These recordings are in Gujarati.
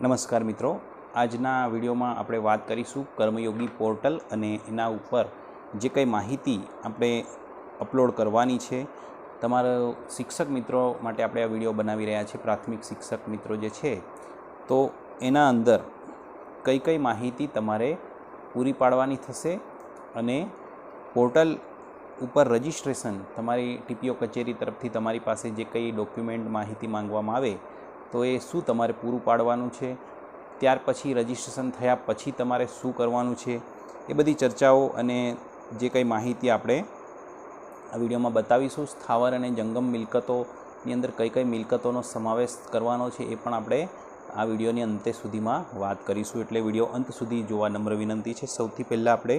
નમસ્કાર મિત્રો. આજના વિડીયોમાં આપણે વાત કરીશું કર્મયોગી પોર્ટલ અને એના ઉપર જે કંઈ માહિતી આપણે અપલોડ કરવાની છે. તમારા શિક્ષક મિત્રો માટે આપણે આ વીડિયો બનાવી રહ્યા છીએ, પ્રાથમિક શિક્ષક મિત્રો જે છે. તો એના અંદર કઈ કઈ માહિતી તમારે પૂરી પાડવાની થશે અને પોર્ટલ ઉપર રજિસ્ટ્રેશન તમારી ટીપીઓ કચેરી તરફથી તમારી પાસે જે કંઈ ડોક્યુમેન્ટ માહિતી માંગવામાં આવે તો એ શું તમારે પૂરું પાડવાનું છે? ત્યાર પછી રજિસ્ટ્રેશન થયા પછી તમારે શું કરવાનું છે? એ બધી ચર્ચાઓ અને જે કંઈ માહિતી આપણે આ વિડીયોમાં બતાવીશું. સ્થાવર અને જંગમ મિલકતોની અંદર કઈ કઈ મિલકતોનો સમાવેશ કરવાનો છે એ પણ આપણે આ વિડીયોની અંતે સુધીમાં વાત કરીશું. એટલે વીડિયો અંત સુધી જોવા નમ્ર વિનંતી છે. સૌથી પહેલાં આપણે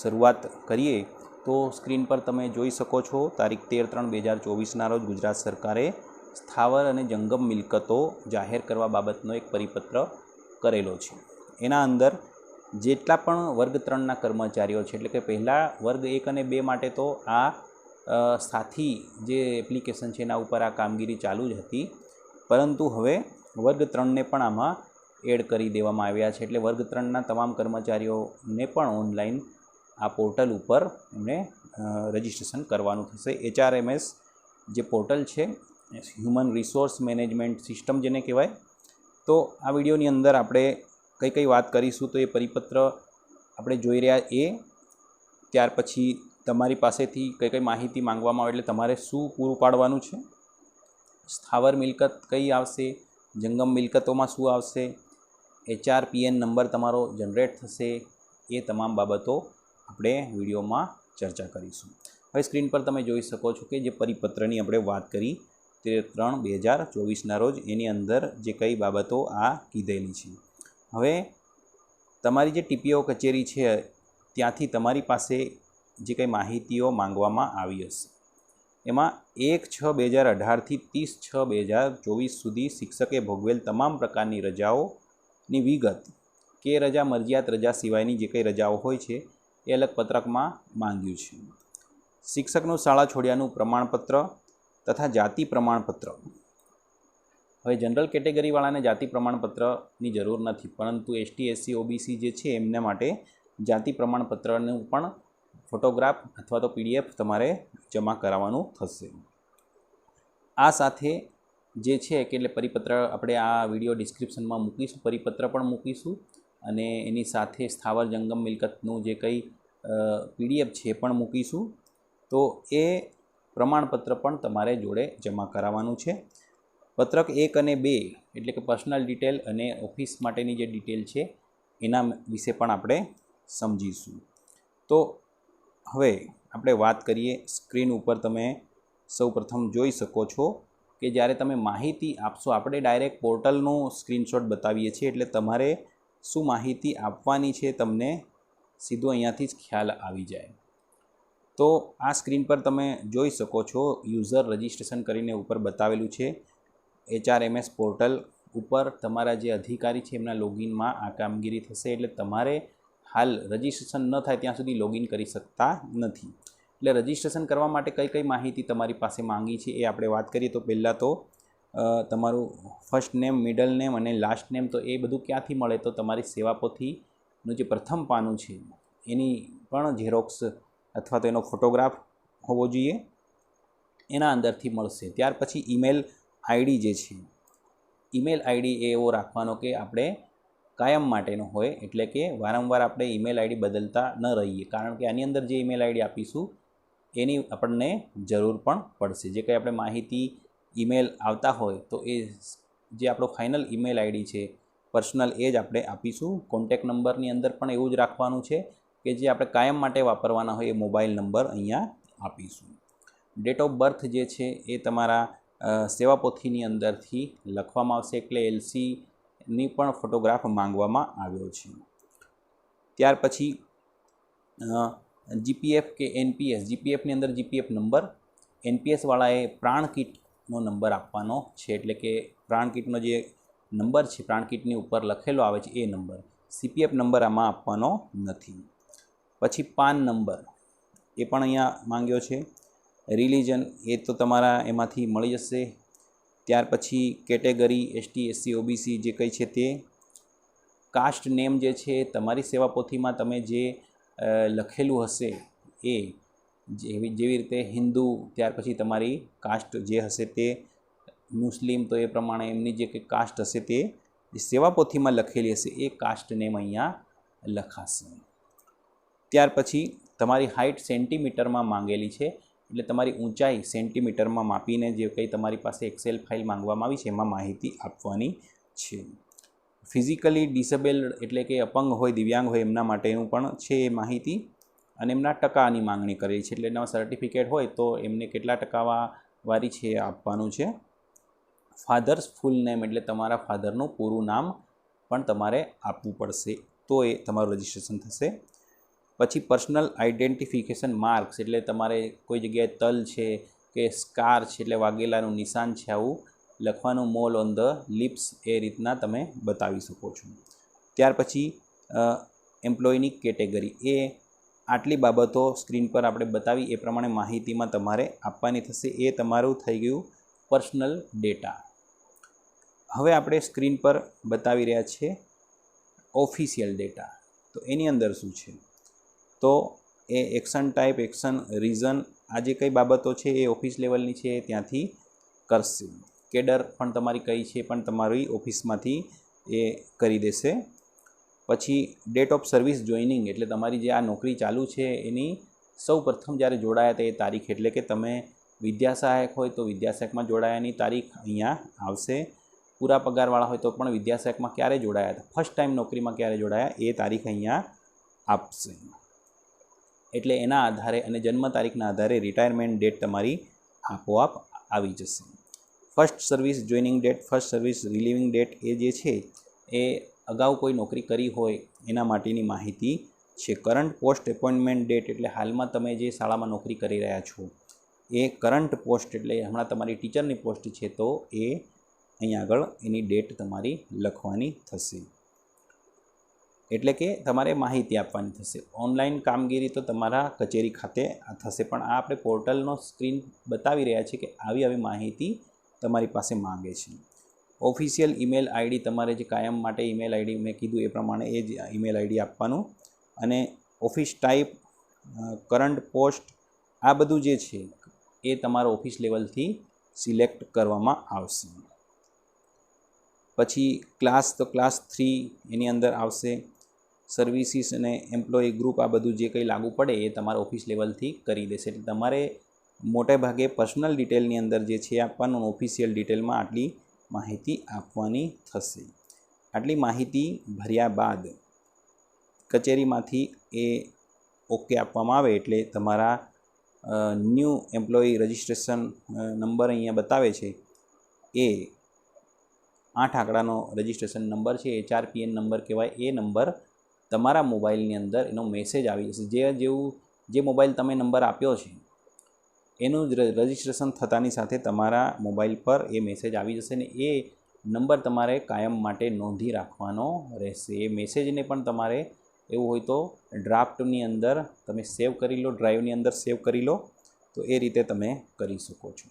શરૂઆત કરીએ તો સ્ક્રીન પર તમે જોઈ શકો છો. તારીખ તેર ત્રણ બે હજાર ચોવીસના રોજ ગુજરાત સરકારે સ્થાવર અને જંગમ મિલકતો જાહેર કરવા બાબતનો એક પરિપત્ર કરેલો છે. એના અંદર જેટલા પણ વર્ગ ત્રણના કર્મચારીઓ છે, એટલે કે પહેલાં વર્ગ એક અને બે માટે તો આ સાથી જે એપ્લિકેશન છે એના ઉપર આ કામગીરી ચાલુ જ હતી. પરંતુ હવે વર્ગ ત્રણને પણ આમાં એડ કરી દેવામાં આવ્યા છે, એટલે વર્ગ ત્રણના તમામ કર્મચારીઓને પણ ઓનલાઈન આ પોર્ટલ ઉપર એમને રજિસ્ટ્રેશન કરવાનું થશે. એચઆરએમએસ જે પોર્ટલ છે હ્યુમન રિસોર્સ મેનેજમેન્ટ સિસ્ટમ જેને કહેવાય. તો આ વિડીયોની અંદર આપણે કઈ કઈ વાત કરીશું તો એ પરિપત્ર આપણે જોઈ રહ્યા એ. ત્યાર પછી તમારી પાસેથી કઈ કઈ માહિતી માંગવામાં આવે એટલે તમારે શું પૂરું પાડવાનું છે? સ્થાવર મિલકત કઈ આવશે? જંગમ મિલકતોમાં શું આવશે? એચઆર પીએન નંબર તમારો જનરેટ થશે? એ તમામ બાબતો આપણે વિડીયોમાં ચર્ચા કરીશું. હવે સ્ક્રીન પર તમે જોઈ શકો છો કે જે પરિપત્રની આપણે વાત કરી તે ત્રણ બે હજાર ચોવીસના રોજ એની અંદર જે કઈ બાબતો આ કીધેલી છે. હવે તમારી જે ટીપીઓ કચેરી છે, ત્યાંથી તમારી પાસે જે કંઈ માહિતીઓ માંગવામાં આવી હશે. એમાં એક છ બે હજાર અઢારથી ત્રીસ છ બે હજાર ચોવીસ સુધી શિક્ષકે ભોગવેલ તમામ પ્રકારની રજાઓની વિગત કે રજા મરજિયાત રજા સિવાયની જે કંઈ રજાઓ હોય છે, એ અલગ પત્રકમાં માંગ્યું છે. શિક્ષકનું શાળા છોડ્યાનું પ્રમાણપત્ર તથા જાતિ પ્રમાણપત્ર. હવે જનરલ કેટેગરીવાળાને જાતિ પ્રમાણપત્રની જરૂર નથી, પરંતુ એસટી, એસસી, ઓબીસી જે છે એમને માટે જાતિ પ્રમાણપત્રનું પણ ફોટોગ્રાફ અથવા તો પીડીએફ તમારે જમા કરાવવાનું થશે. આ સાથે જે છે કે એટલે પરિપત્ર આપણે આ વીડિયો ડિસ્ક્રિપ્શનમાં મૂકીશું, પરિપત્ર પણ મૂકીશું અને એની સાથે સ્થાવર જંગમ મિલકતનું જે કંઈ પીડીએફ છે પણ મૂકીશું. તો એ પ્રમાણપત્ર પણ તમારે જોડે જમા કરાવવાનું છે. પત્રક એક અને બે એટલે કે પર્સનલ ડિટેલ અને ઓફિસ માટેની જે ડિટેલ છે, એના વિશે પણ આપણે સમજીશું. તો હવે આપણે વાત કરીએ સ્ક્રીન ઉપર તમે સૌ પ્રથમ જોઈ શકો છો કે જ્યારે તમે માહિતી આપશો, આપણે ડાયરેક્ટ પોર્ટલનું સ્ક્રીનશોટ બતાવીએ છીએ એટલે તમારે શું માહિતી આપવાની છે, તમને સીધું અહીંયાથી જ ખ્યાલ આવી જાય. તો આ સ્ક્રીન પર તમે જોઈ શકો છો યુઝર રજિસ્ટ્રેશન કરીને ઉપર બતાવેલું છે. એચઆરએમએસ પોર્ટલ ઉપર તમારા જે અધિકારી છે એમના લોગિનમાં આ કામગીરી થશે એટલે તમારે હાલ રજિસ્ટ્રેશન ન થાય ત્યાં સુધી લોગિન કરી શકતા નથી. એટલે રજિસ્ટ્રેશન કરવા માટે કઈ કઈ માહિતી તમારી પાસે માંગી છે એ આપણે વાત કરીએ તો પહેલાં તો તમારું ફર્સ્ટ નેમ મિડલ નેમ અને લાસ્ટ નેમ તો એ બધું ક્યાંથી મળે? તો તમારી સેવાપોથીનું જે પ્રથમ પાનું છે એની પણ ઝેરોક્સ અથવા તો એનો ફોટોગ્રાફ હોવો જોઈએ, એના અંદરથી મળશે. ત્યાર પછી ઈમેલ આઈડી જે છે, ઈમેલ આઈડી એ એવો રાખવાનો કે આપણે કાયમ માટેનો હોય, એટલે કે વારંવાર આપણે ઈમેલ આઈડી બદલતા ન રહીએ. કારણ કે આની અંદર જે ઈમેલ આઈડી આપીશું, એની આપણને જરૂર પણ પડશે. જે કંઈ આપણે માહિતી ઈમેલ આવતા હોય, તો એ જે આપણો ફાઇનલ ઈમેલ આઈડી છે, પર્સનલ એ જ આપણે આપીશું. કોન્ટેક નંબરની અંદર પણ એવું જ રાખવાનું છે. કે જે આપણે કાયમ માટે વાપરવાના હોય એ મોબાઈલ નંબર અહીંયા આપીશું. ડેટ ઓફ બર્થ જે છે એ તમારા સેવાપોથીની અંદરથી લખવામાં આવશે એટલે એલસીની પણ ફોટોગ્રાફ માંગવામાં આવ્યો છે. ત્યાર પછી જીપીએફ કે એનપીએસ જીપીએફની અંદર જીપીએફ નંબર એનપીએસવાળાએ પ્રાણ કીટનો નંબર આપવાનો છે એટલે કે પ્રાણ કીટનો જે નંબર છે, પ્રાણ કીટની ઉપર લખેલો આવે છે એ નંબર. સીપીએફ નંબર આમાં આપવાનો નથી. પછી પાન નંબર એ પણ અહીંયા માંગ્યો છે. રિલિજન એ તો તમારા એમાંથી મળી જશે. ત્યાર પછી કેટેગરી એસટી એસસી ઓબીસી જે કંઈ છે તે. કાસ્ટ નેમ જે છે, તમારી સેવા પોથીમાં તમે જે લખેલું હશે એ જેવી જેવી રીતે હિન્દુ, ત્યાર પછી તમારી કાસ્ટ જે હશે તે. મુસ્લિમ તો એ પ્રમાણે એમની જે કંઈ કાસ્ટ હશે તે સેવા પોથીમાં લખેલી હશે, એ કાસ્ટ નેમ અહીંયા લખાશે. ત્યાર પછી તમારી હાઇટ સેન્ટીમીટરમાં માંગેલી છે, એટલે તમારી ઊંચાઈ સેન્ટીમીટરમાં માપીને જે કંઈ તમારી પાસે એક્સેલ ફાઇલ માંગવામાં આવી છે, એમાં માહિતી આપવાની છે. ફિઝિકલી ડિસેબલ્ડ એટલે કે અપંગ હોય, દિવ્યાંગ હોય, એમના માટેનું પણ છે એ માહિતી અને એમના ટકાની માંગણી કરેલી છે, એટલે એના સર્ટિફિકેટ હોય તો એમને કેટલા ટકાવા વાળી છે આપવાનું છે. ફાધર્સ ફૂલ નેમ એટલે તમારા ફાધરનું પૂરું નામ પણ તમારે આપવું પડશે, તો એ તમારું રજિસ્ટ્રેશન થશે. પછી પર્સનલ આઈડેન્ટિફિકેશન માર્ક્સ, એટલે તમારે કોઈ જગ્યાએ તલ છે કે સ્કાર છે એટલે વાગેલાનું નિશાન છે આવું લખવાનું મોલ ઓન ધ લિપ્સ એ રીતના તમે બતાવી શકો છો. ત્યાર પછી એમ્પ્લોયની કેટેગરી. એ આટલી બાબતો સ્ક્રીન પર આપણે બતાવી, એ પ્રમાણે માહિતીમાં તમારે આપવાની થશે. એ તમારું થઈ ગયું પર્સનલ ડેટા. હવે આપણે સ્ક્રીન પર બતાવી રહ્યા છીએ ઓફિશિયલ ડેટા. તો એની અંદર શું છે? તો એ એક્શન ટાઈપ એક્શન રીઝન આ જે કઈ બાબતો છે એ ઓફિસ લેવલની છે ત્યાંથી કરશે. કેડર પણ તમારી કઈ છે પણ તમારી ઓફિસમાંથી એ કરી દેશે. પછી ડેટ ઓફ સર્વિસ જોઈનિંગ એટલે તમારી જે આ નોકરી ચાલુ છે એની સૌ પ્રથમ જ્યારે જોડાયા તે તારીખ એટલે કે તમે વિદ્યાસહાયક હોય તો વિદ્યાસહાયકમાં જોડાયાની તારીખ અહીંયા આવશે. પૂરા પગારવાળા હોય તો પણ વિદ્યાસહાયકમાં ક્યારે જોડાયા હતા? ફર્સ્ટ ટાઈમ નોકરીમાં ક્યારે જોડાયા એ તારીખ અહીંયા આપશે. એટલે એના આધારે અને જન્મ તારીખના આધારે રિટાયરમેન્ટ ડેટ તમારી આપોઆપ આવી જશે. First service joining date first service relieving date એ જે છે, એ અગાઉ કોઈ નોકરી કરી હોય એના માટેની માહિતી છે. કરંટ પોસ્ટ એપોઇન્ટમેન્ટ ડેટ એટલે હાલમાં તમે જે શાળામાં નોકરી કરી રહ્યા છો, એ કરંટ પોસ્ટ એટલે હમણાં તમારી ટીચરની પોસ્ટ છે તો એ અહીંયા આગળ એની ડેટ તમારી લખવાની થશે. એટલે કે તમારે માહિતી આપવાની થશે. ઓનલાઈન કામગીરી તો તમારા કચેરી ખાતે થશે, પણ આ આપણે પોર્ટલનો સ્ક્રીન બતાવી રહ્યા છીએ કે આવી આવી માહિતી તમારી પાસે માંગે છે. ઓફિશિયલ ઈમેલ આઈડી તમારે જે કાયમ માટે ઈમેલ આઈડી મેં કીધું એ પ્રમાણે એ જ ઈમેલ આઈડી આપવાનું. અને ઓફિસ ટાઈપ કરંટ પોસ્ટ, આ બધું જે છે એ તમારા ઓફિસ લેવલથી સિલેક્ટ કરવામાં આવશે. પછી ક્લાસ તો ક્લાસ થ્રી એની અંદર આવશે. સર્વિસીસ અને એમ્પ્લોયી ગ્રુપ આ બધું જે કંઈ લાગુ પડે એ તમારા ઓફિસ લેવલથી કરી દેશે. એટલે તમારે મોટે ભાગે પર્સનલ ડિટેલની અંદર જે છે આપવાનું ઓફિશિયલ ડિટેલમાં આટલી માહિતી આપવાની થશે. આટલી માહિતી ભર્યા બાદ કચેરીમાંથી એ ઓકે આપવામાં આવે એટલે તમારા ન્યૂ એમ્પ્લોયી રજિસ્ટ્રેશન નંબર અહીંયા બતાવે છે. એ આઠ આંકડાનો રજિસ્ટ્રેશન નંબર છે એચઆરપીએન નંબર કહેવાય, એ નંબર તમારા મોબાઈલની અંદર એનો મેસેજ આવી જશે. જે જેવું, જે મોબાઈલ તમે નંબર આપ્યો છે, એનું જ રજિસ્ટ્રેશન થતાની સાથે તમારા મોબાઈલ પર એ મેસેજ આવી જશે ને એ નંબર તમારે કાયમ માટે નોંધી રાખવાનો રહેશે. એ મેસેજને પણ તમારે એવું હોય તો ડ્રાફ્ટની અંદર તમે સેવ કરી લો ડ્રાઈવની અંદર સેવ કરી લો, તો એ રીતે તમે કરી શકો છો.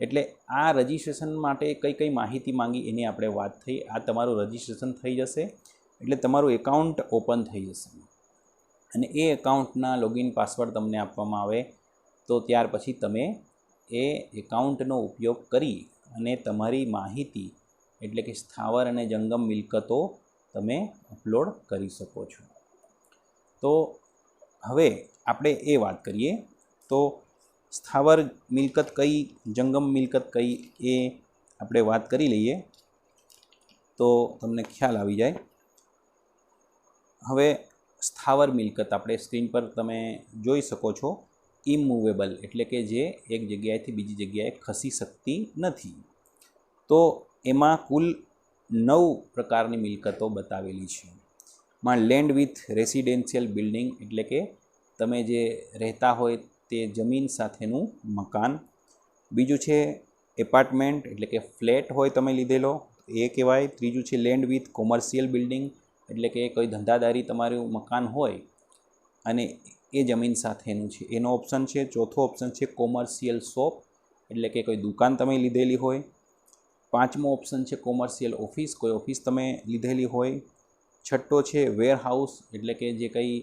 એટલે આ રજિસ્ટ્રેશન માટે કઈ કઈ માહિતી માંગી એની આપણે વાત થઈ. આ તમારું રજિસ્ટ્રેશન થઈ જશે. એટલે તમારું એકાઉન્ટ ઓપન થઈ જશે. અને એ એકાઉન્ટના લોગિન પાસવર્ડ તમને આપવામાં આવે, તો ત્યાર પછી તમે એ એકાઉન્ટનો ઉપયોગ કરી અને તમારી માહિતી, એટલે કે સ્થાવર અને જંગમ મિલકતો તમે અપલોડ કરી શકો છો. તો હવે આપણે એ વાત કરીએ, તો સ્થાવર મિલકત કઈ, જંગમ મિલકત કઈ એ આપણે વાત કરી લઈએ. તો તમને ખ્યાલ આવી જાય હવે સ્થાવર મિલકત આપણે સ્ક્રીન પર તમે જોઈ શકો છો. ઇમૂવેબલ એટલે કે જે એક જગ્યાએથી બીજી જગ્યાએ ખસી શકતી નથી. તો એમાં કુલ નવ પ્રકારની મિલકતો બતાવેલી છે. માં લેન્ડ વિથ રેસિડેન્શિયલ બિલ્ડિંગ એટલે કે તમે જે રહેતા હોય તે જમીન સાથેનું મકાન. બીજું છે એપાર્ટમેન્ટ એટલે કે ફ્લેટ હોય તમે લીધેલો, એ કહેવાય. ત્રીજું છે લેન્ડ વિથ કોમર્શિયલ બિલ્ડિંગ એટલે કે કોઈ ધંધાદારી તમારું મકાન હોય અને એ જમીન સાથેનું છે. એનો ઓપ્શન છે, ચોથો ઓપ્શન છે કોમર્શિયલ શોપ એટલે કે કોઈ દુકાન તમે લીધેલી હોય. પાંચમો ઓપ્શન છે કોમર્શિયલ ઓફિસ કોઈ ઓફિસ તમે લીધેલી હોય. છઠ્ઠો છે વેરહાઉસ એટલે કે જે કંઈ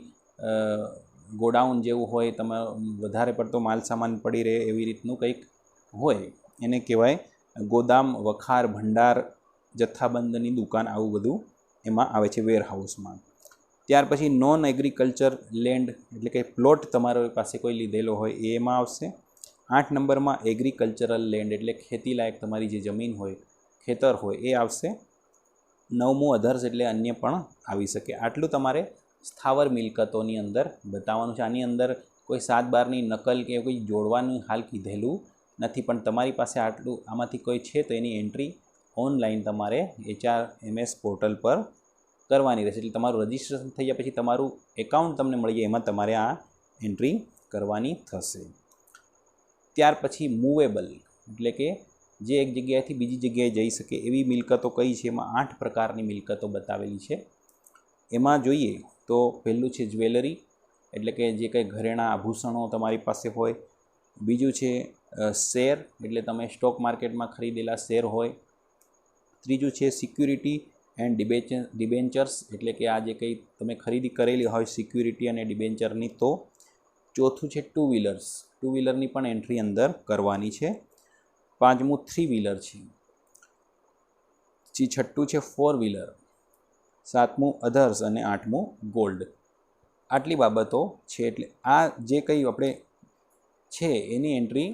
ગોડાઉન જેવું હોય, તમે વધારે પડતો માલ સામાન પડી રહે એવી રીતનું કંઈક હોય. એને કહેવાય ગોદામ, વખાર, ભંડાર, જથ્થાબંધની દુકાન, આવું બધું એમાં આવે છે વેરહાઉસમાં ત્યાર પછી નોન એગ્રીકલ્ચર લેન્ડ એટલે કે પ્લોટ તમારી પાસે કોઈ લીધેલો હોય એમાં આવશે. આઠ નંબરમાં એગ્રીકલ્ચરલ લેન્ડ એટલે ખેતીલાયક તમારી જે જમીન હોય, ખેતર હોય એ આવશે. નવમું અધર્સ એટલે અન્ય પણ આવી શકે. આટલું તમારે સ્થાવર મિલકતોની અંદર બતાવવાનું છે. આની અંદર કોઈ સાત બારની નકલ કે કોઈ જોડવાનું હાલ કીધેલું નથી, પણ તમારી પાસે આટલું આમાંથી કોઈ છે તો એની એન્ટ્રી ઓનલાઈન તમારે એચઆર, એમએસ પોર્ટલ પર કરવાની રહેશે. એટલે તમારું રજિસ્ટ્રેશન થઈ ગયા પછી તમારું એકાઉન્ટ તમને મળી જાય, એમાં તમારે આ એન્ટ્રી કરવાની થશે. ત્યાર પછી મૂવેબલ, એટલે કે જે એક જગ્યાએથી બીજી જગ્યાએ જઈ શકે એવી મિલકતો કઈ છે? એમાં આઠ પ્રકારની મિલકતો બતાવેલી છે. એમાં જોઈએ તો પહેલું છે જ્વેલરી, એટલે કે જે કંઈ ઘરેણાં આભૂષણો તમારી પાસે હોય. બીજું છે શેર, એટલે તમે સ્ટોક માર્કેટમાં ખરીદેલા શેર હોય. ત્રીજું છે સિક્યુરિટી એન્ડ ડિબેચર ડિબેન્ચર્સ એટલે કે આ જે કંઈ તમે ખરીદી કરેલી હોય સિક્યુરિટી અને ડિબેન્ચરની તો ચોથું છે ટુ વ્હીલર્સ ટુ વ્હીલરની પણ એન્ટ્રી અંદર કરવાની છે. પાંચમું થ્રી વ્હીલર છે. પછી છઠ્ઠું છે ફોર વ્હીલર સાતમું અધર્સ અને આઠમું ગોલ્ડ આટલી બાબતો છે એટલે આ જે કંઈ આપણે છે એની એન્ટ્રી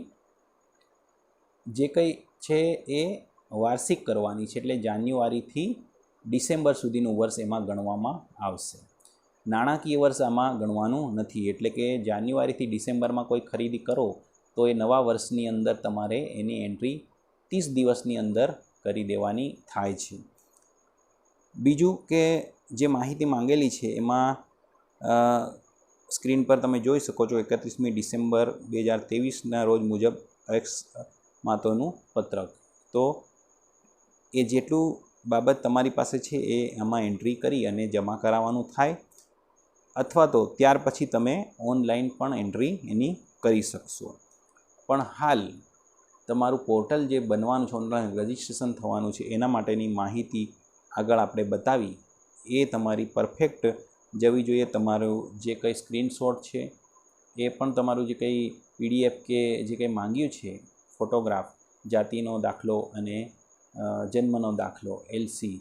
જે કંઈ છે એ વાર્ષિક કરવાની છે એટલે જાન્યુઆરીથી ડિસેમ્બર સુધીનું વર્ષ એમાં ગણવામાં આવશે. નાણાકીય વર્ષ આમાં ગણવાનું નથી, એટલે કે જાન્યુઆરીથી ડિસેમ્બરમાં કોઈ ખરીદી કરો તો એ નવા વર્ષની અંદર તમારે એની એન્ટ્રી ત્રીસ દિવસની અંદર કરી દેવાની થાય છે. બીજું કે જે માહિતી માંગેલી છે એમાં સ્ક્રીન પર તમે જોઈ શકો છો એકત્રીસમી ડિસેમ્બર બે હજાર ત્રેવીસના રોજ મુજબ એક્સ માતોનું પત્રક. તો એ જેટલું બાબત તમારી પાસે છે એ એમાં એન્ટ્રી કરી અને જમા કરાવવાનું થાય અથવા તો ત્યાર પછી તમે ઓનલાઈન પણ એન્ટ્રી એની કરી શકશો. પણ હાલ તમારું પોર્ટલ જે બનવાનું છે ઓનલાઈન રજિસ્ટ્રેશન થવાનું છે, એના માટેની માહિતી આગળ આપણે બતાવી, એ તમારી પરફેક્ટ જવી જોઈએ. તમારું જે કંઈ સ્ક્રીનશોટ છે, એ પણ તમારું જે કંઈ પીડીએફ કે જે કંઈ માંગ્યું છે ફોટોગ્રાફ જાતિનો દાખલો અને જન્મનો દાખલો એલસી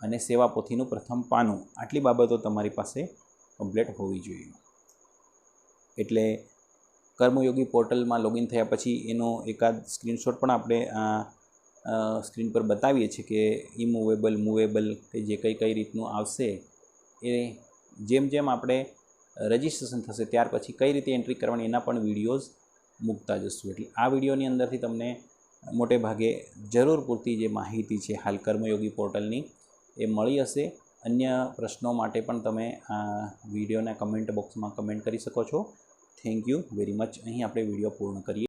અને સેવા પોથીનું પ્રથમ પાનું. આટલી બાબતો તમારી પાસે કમ્પ્લેટ હોવી જોઈએ. એટલે કર્મયોગી પોર્ટલમાં લોગિન થયા પછી એનો એકાદ સ્ક્રીનશોટ પણ આપણે આ સ્ક્રીન પર બતાવીએ છીએ કે ઇમૂવેબલ મૂવેબલ કે જે કંઈ કઈ રીતનું આવશે, એ જેમ જેમ આપણે રજિસ્ટ્રેશન થશે ત્યાર પછી કઈ રીતે એન્ટ્રી કરવાની એના પણ વિડીયોઝ મૂકતા જશું. એટલે આ વિડીયોની અંદરથી તમને મોટે ભાગે જરૂર પૂરતી જે માહિતી છે હાલ કર્મયોગી પોર્ટલની, એ મળી હશે. અન્ય પ્રશ્નો માટે પણ તમે આ વિડીયોના કમેન્ટ બોક્સમાં કમેન્ટ કરી શકો છો. Thank you very much. અહીં આપણે વીડિયો પૂર્ણ કરીએ.